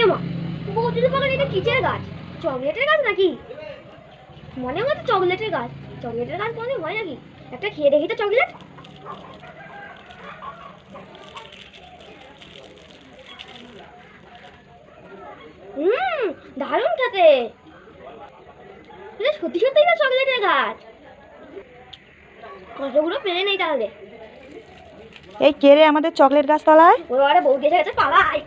এ মা বৌদির বাগান এটা কিসের গাছ? চকলেটের গাছ নাকি? মনে হয় তো চকলেটের গাছ। চকলেটের গাছ মনে হয় নাকি? একটা খেয়ে দেখি তো চকলেট। হুম দারুণ খেতে। সত্যি সত্যি তো চকলেটের গাছ? কতগুলো পেরে নেই তাহলে। এই কে রে আমাদের চকলেট গাছ তলায় ওই আরে বৌদি গেছে পালাই।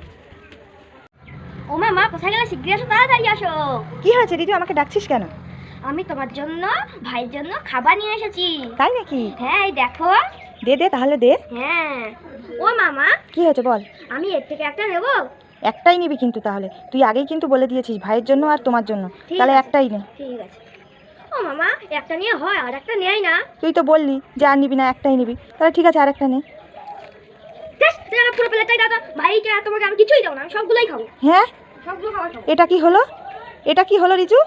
ও মা কোথায় গেলে শীঘ্রই আসো তাড়াতাড়ি আসো। কি হয়েছে রিজু আমাকে ডাকছিস কেন? আমি তোমার জন্য ভাইয়ের জন্য খাবার নিয়ে এসেছি। তাই নাকি? হ্যাঁ এই দেখো। দে দে তাহলে দে। হ্যাঁ। ও মামা। কি হয়েছে বল। আমি এর থেকে একটা নেব? একটাই নিবি কিন্তু তাহলে। তুই আগেই কিন্তু বলে দিয়েছিস ভাইয়ের জন্য আর তোমার জন্য। তাহলে একটাই নে। ঠিক আছে। ও মামা একটা নিয়ে হয় আর একটা নেই না। তুই তো বললি যে আর নিবি না একটাই নিবি। তাহলে ঠিক আছে আরেকটা নে। বেশ পুরো প্লেটটাই তো। ভাইকে আর তোমাকে আমি কিছুই দাও না আমি সবগুলোই খাব। হ্যাঁ? এটা কি হলো? এটা কি হলো রিজু?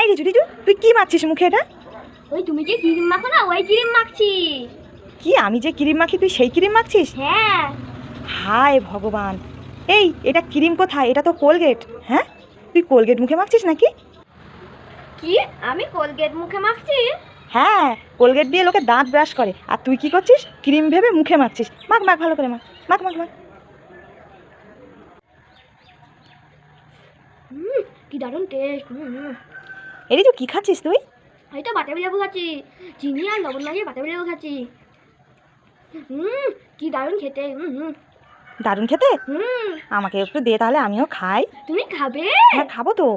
এই রিজু রিজু তুই কি মাখছিস মুখে এটা? ওই তুমি যে ক্রিম মাখো না ওই ক্রিম মাখছি। কি আমি যে ক্রিম মাখি তুই সেই ক্রিম মাখছিস? হ্যাঁ। হায় ভগবান। এই এটা ক্রিম কোথায়? এটা তো কোলগেট হ্যাঁ? তুই কোলগেট মুখে মাখছিস নাকি? কি? আমি কোলগেট মুখে মাখছি? হ্যাঁ কোলগেট দিয়ে লোকে দাঁত ব্রাশ করে। আর তুই কি করছিস? ক্রিম ভেবে মুখে মাখছিস। মাখ মাখ ভালো করে মাখ। মাখ মাখ মাখ। হুম কি দারুণ টেস্ট এরি তুই কী খাচ্ছিস তুই? এই তো বাতাবি লেবু খাচ্ছি। চিনি আর লবণ লাগিয়ে বাতাবি লেবু খাচ্ছি। হুম কি দারুণ খেতে হুম হুম। দারুণ খেতে? হুম। আমাকে একটু দে তাহলে আমিও খাই। তুমি খাবে? হ্যাঁ খাব তো।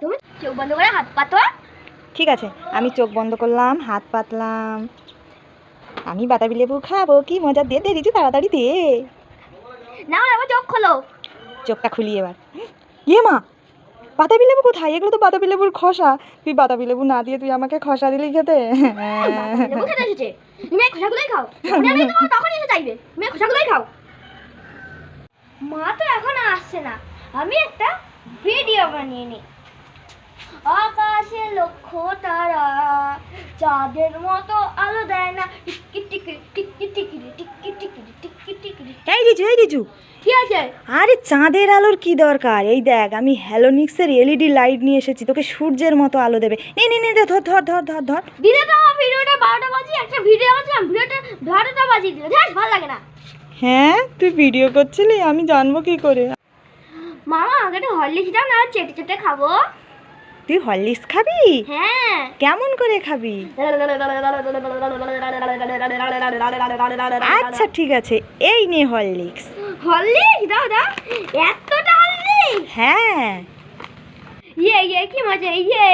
তুমি চোখ বন্ধ করে হাত পাতো। ঠিক আছে আমি চোখ বন্ধ করলাম হাত পাতলাম। আমি বাতাবি লেবু খাব কি মজা দে দে রিজু তাড়াতাড়ি দে। না চোখ খোলো। চোখটা খুলি এবার। ইয়ে মা বাতাবি লেবু কোথায়? এগুলো তো বাতাবি লেবুর খসা। তুই বাতাবি লেবু না দিয়ে তুই আমাকে খসা দিলি খেতে। মা তো এখনও আসছে না। আমি একটা ভিডিও বানিয়ে নিই। আকাশে লক্ষ তারা চাঁদের মতো আলো দেয় না। টিকি টিকিরি টিকি টিকিরি টিকি টিকিরি টিকি টিকিরি এই রিজু এই রিজু। কি আছে? আরে চাঁদের আলোর কি দরকার? এই দেখ আমি হ্যালোনিক্সের এলইডি লাইট নিয়ে এসেছি তোকে সূর্যের মতো আলো দেবে। নে নে নে ধর ধর ধর ধর ধর। দিলে তো আমার ভিডিওটা বারোটা বাজি একটা ভিডিও আছে ভিডিওটা বারোটা বাজিয়ে দিল। জানিস ভালো লাগে না। হ্যাঁ তুই ভিডিও করছিলি? আমি জানব কি করে? আমাকে একটু হরলিক্স দাও না চেটে চেটে খাব। তুই হরলিক্স খাবি? হ্যাঁ। কেমন করে খাবি? আচ্ছা ঠিক আছে এই নে হরলিক্স। হরলিক্স? দাও দাও। এতটা হরলিক্স? হ্যাঁ। ইয়ে ইয়ে কি মজা ইয়ে।